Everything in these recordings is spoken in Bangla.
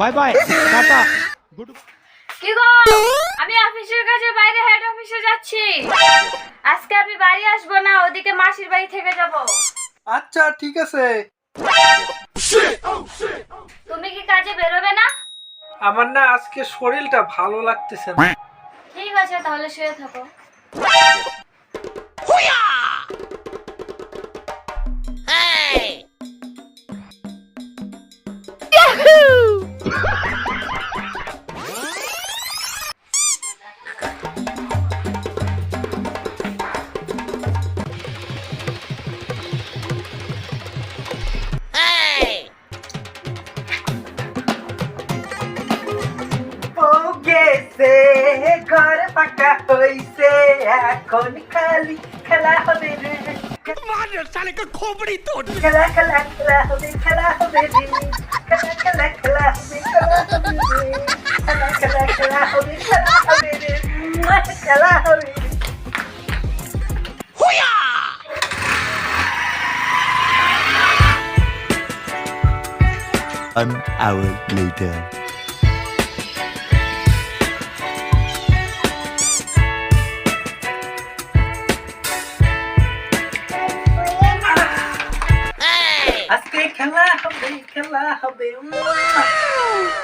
বাই বাই টাটা গুড কি গো? আমি অফিসের কাছে বাইরে হেড অফিসে যাচ্ছি। আজকে আমি বাড়ি আসব না ওদিকে মাসির বাড়ি থেকে যাব। আচ্ছা ঠিক আছে। তুমি কি কাজে বেরোবে না? আমার না আজকে শরীরটা ভালো লাগতেছে না। ঠিক আছে তাহলে শুয়ে থাকো। গেছে ঘর ফাঁকা হইছে এখন খালি খেলা হবে রে খেলা খেলা খেলা হবে খেলা হবে রে খেলা খেলা খেলা হবে খেলা হবে রে খেলা খেলা খেলা হবে খেলা হবে রে মুয়া, খেলা হবে One hour later. Cala, Robin.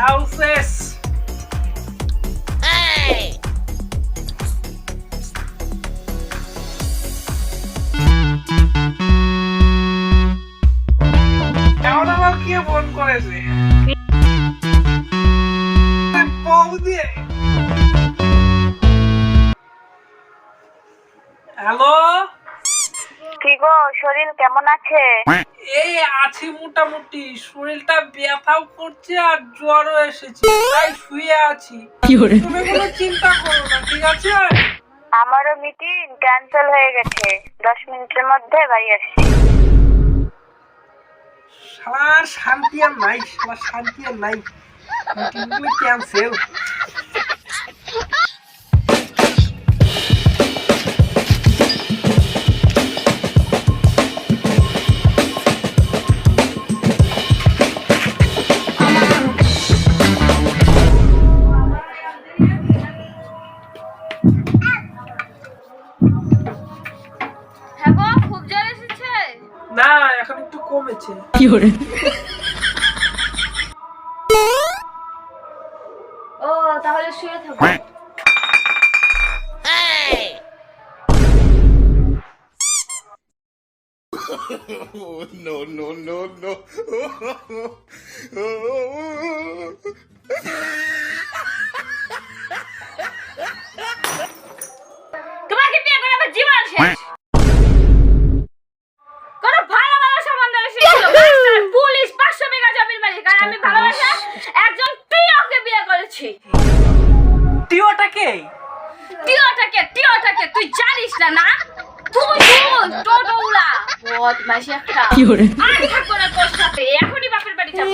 এটাও শেষ কেমন আবার কে ফোন করেছে? বৌদি। হ্যালো শরীর কেমন আছে? এই আছি মোটামুটি। শরীরটা ব্যথাও করছে আর জ্বরও এসেছে। তাই শুয়ে আছি। তুমি কোনো চিন্তা করো না ঠিক আছে? আমারও মিটিং ক্যান্সেল হয়ে গেছে। দশ মিনিটের মধ্যে বাড়ি আসছি। শালার শান্তি আর নাই শালার শান্তি আর নাই। মিটিংগুলো ক্যান্সেল এখন একটু কমেছে। ও তাহলে শুয়ে থাকো। no, no, no, no. তোমাকে বিয়ে করে আমার জীবন শেষ? আর আমি ভালোবাসা একজন বিয়ে করেছি। টিওটাকে টিওটাকে টিওটাকে তুই জানিস না না? তুই তুই টোটো উড়া বদমাইশ একটা আর থাকব না তোর সাথে এখনই বাপের বাড়ি যাব।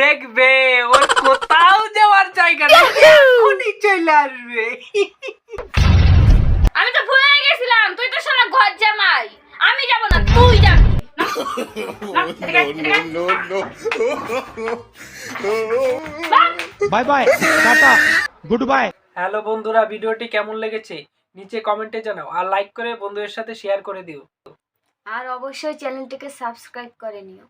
দেখবে ওর কোথাও যাওয়ার জায়গা নেই। এখনই চলে আসবে। No, no. Bye bye tata good bye hello বন্ধুরা ভিডিওটি কেমন লেগেছে? নিচে কমেন্টে জানাও আর লাইক করে বন্ধুদের সাথে শেয়ার করে দিও। আর অবশ্যই চ্যানেলটিকে সাবস্ক্রাইব করে নিও।